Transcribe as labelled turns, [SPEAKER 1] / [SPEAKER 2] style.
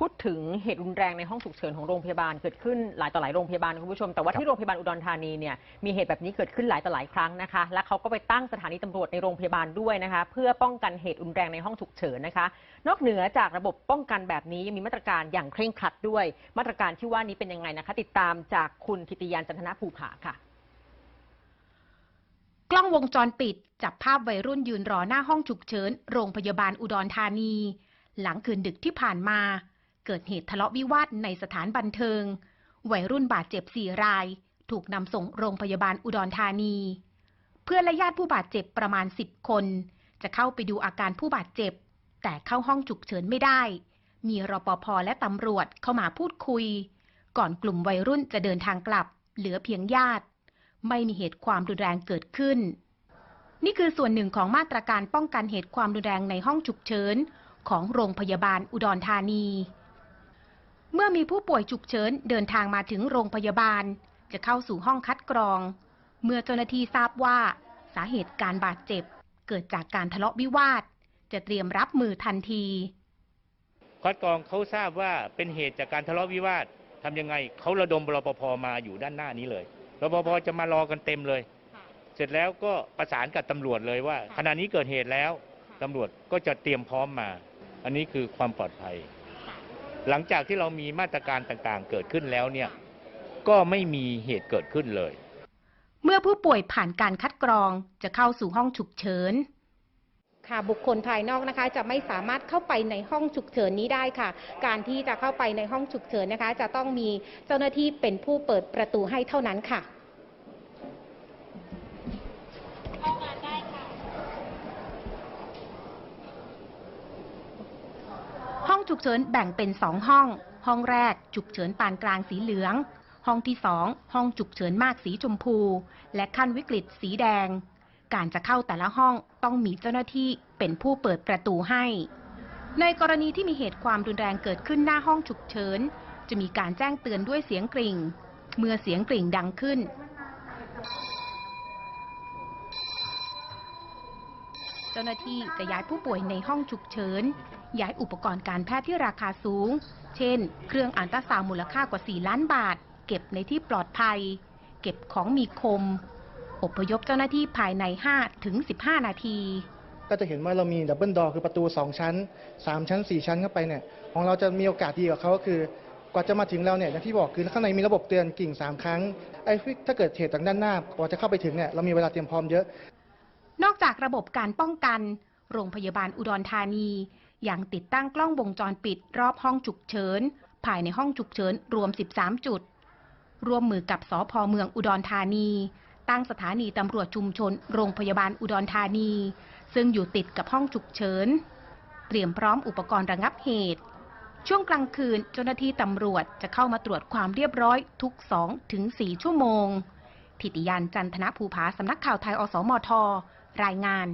[SPEAKER 1] พูดถึงเหตุรุนแรงในห้องฉุกเฉินของโรงพยาบาลเกิดขึ้นหลายต่อหลายโรงพยาบาลนะคุณผู้ชมแต่ว่าที่โรงพยาบาลอุดรธานีเนี่ยมีเหตุแบบนี้เกิดขึ้นหลายต่อหลายครั้งนะคะ และเขาก็ไปตั้งสถานีตำรวจในโรงพยาบาลด้วยนะคะ เพื่อป้องกันเหตุรุนแรงในห้องฉุกเฉินนะคะ นอกเหนือจากระบบป้องกันแบบนี้ยังมีมาตรการอย่างเคร่งครัดด้วย มาตรการที่ว่านี้เป็นยังไงนะคะ ติดตามจากคุณทิติยานจันทนาภูผาค่ะ
[SPEAKER 2] กล้องวงจรปิด จับภาพวัยรุ่นยืนรอหน้าห้องฉุกเฉิน โรงพยาบาลอุดรธานี หลังคืนดึกที่ผ่านมา เกิดเหตุทะเลาะวิวาทในสถานบันเทิง วัยรุ่นบาดเจ็บสี่ราย ถูกนำส่งโรงพยาบาลอุดรธานี เพื่อนและญาติผู้บาดเจ็บประมาณสิบคน จะเข้าไปดูอาการผู้บาดเจ็บ แต่เข้าห้องฉุกเฉินไม่ได้ มีรปภและตำรวจเข้ามาพูดคุย ก่อนกลุ่มวัยรุ่นจะเดินทางกลับ เหลือเพียงญาติ ไม่มีเหตุความรุนแรงเกิดขึ้น นี่คือส่วนหนึ่งของมาตรการป้องกันเหตุความรุนแรงในห้องฉุกเฉินของโรงพยาบาลอุดรธานี เมื่อมีผู้ป่วยฉุกเฉินเดินทางมาถึงโรงพยาบาล จะเข้าสู่ห้องคัดกรอง เมื่อเจ้าหน้าที่ทราบว่า สาเหตุการบาดเจ็บ เกิดจากการทะเลาะวิวาท จะเตรียมรับมือทันที
[SPEAKER 3] คัดกรองเขาทราบว่าเป็นเหตุจากการทะเลาะวิวาททำยังไงเขาระดมรปภมาอยู่ด้านหน้านี้เลยรปภจะมารอกันเต็มเลย เสร็จแล้วก็ประสานกับตำรวจเลยว่าขณะนี้เกิดเหตุแล้วตำรวจก็จะเตรียมพร้อมมา อันนี้คือความปลอดภัย หลังจากที่เรามีมาตรการต่างๆ เกิดขึ้นแล้วเนี่ยก็ไม่มีเหตุเกิดขึ้นเลย
[SPEAKER 2] เมื่อผู้ป่วยผ่านการคัดกรองจะเข้าสู่ห้องฉุกเฉินค่ะบุคคลภายนอกนะคะจะไม่สามารถเข้าไปในห้องฉุกเฉินนี้ได้ค่ะ การที่จะเข้าไปในห้องฉุกเฉินนะคะ จะต้องมีเจ้าหน้าที่เป็นผู้เปิดประตูให้เท่านั้นค่ะ องฉุกเฉินแบ่งเป็นสองห้อง ห้องแรกฉุกเฉินปานกลางสีเหลือง ห้องที่สองห้องฉุกเฉินมากสีชมพู และขั้นวิกฤตสีแดง การจะเข้าแต่ละห้องต้องมีเจ้าหน้าที่เป็นผู้เปิดประตูให้ ในกรณีที่มีเหตุความรุนแรงเกิดขึ้นหน้าห้องฉุกเฉิน จะมีการแจ้งเตือนด้วยเสียงกริ่ง เมื่อเสียงกริ่งดังขึ้น เจ้าหน้าที่จะย้ายผู้ป่วยในห้องฉุกเฉิน ย้ายอุปกรณ์การแพทย์ที่ราคาสูง เช่น เครื่องอันตราซาวมูลค่ากว่า 4 ล้านบาท เก็บในที่ปลอดภัย เก็บของมีคม อพยพเจ้าหน้าที่ภายใน 5 ถึง 15 นาที
[SPEAKER 4] ก็จะเห็นว่าเรามีดับเบิลดอคือประตู 2 ชั้น 3 ชั้น 4 ชั้นเข้าไปเนี่ย ของเราจะมีโอกาสดีกว่าเขาก็คือกว่าจะมาถึงเราเนี่ยอย่างที่บอกคือข้างในมีระบบเตือนกิ่ง 3 ครั้งไอ้ถ้าเกิดเหตุทางด้านหน้ากว่าจะเข้าไปถึงเนี่ยเรามีเวลาเตรียมพร้อมเยอะ
[SPEAKER 2] นอกจากระบบการป้องกัน โรงพยาบาลอุดรธานียังติดตั้งกล้องวงจรปิดรอบห้องฉุกเฉิน ภายในห้องฉุกเฉินรวม 13 จุด ร่วมมือกับสพเมืองอุดรธานี ตั้งสถานีตำรวจชุมชน โรงพยาบาลอุดรธานี ซึ่งอยู่ติดกับห้องฉุกเฉิน เตรียมพร้อมอุปกรณ์ระงับเหตุ ช่วงกลางคืนเจ้าหน้าที่ตำรวจจะเข้ามาตรวจความเรียบร้อยทุก2ถึง4ชั่วโมง ทิติยานจันทนภูผาสำนักข่าวไทยอสมท รายงาน